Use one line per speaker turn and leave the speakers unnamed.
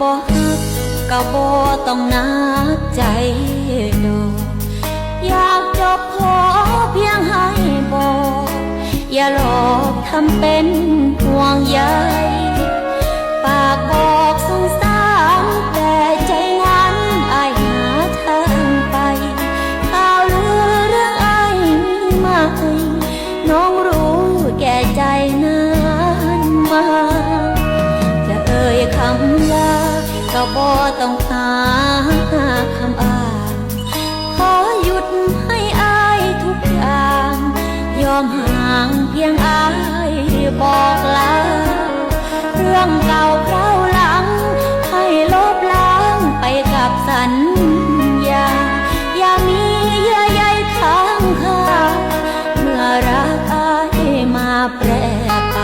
บ่ฮักก็บ่ต้องนักใจดอกอยากจบขอเพียงให้บอกอย่าหลอกทำเป็นห่วงใยปากบอกสงสารแต่ใจนั้นอหาทางไปข่าวลือเรื่องไอมีมาให้น้องรู้แก่ใจนานมาจะเอ่ยคำ ก็บ่ต้องหาคำอ้างขอหยุดให้อายทุกอย่าง ยอมห่างเพียงอายบอกลาเรื่องเก่าคราหลัง ให้ลบล้างไปกับสัญญา อย่ามีเยื่อใยค้างคาเมื่อรักอายมาแปรไป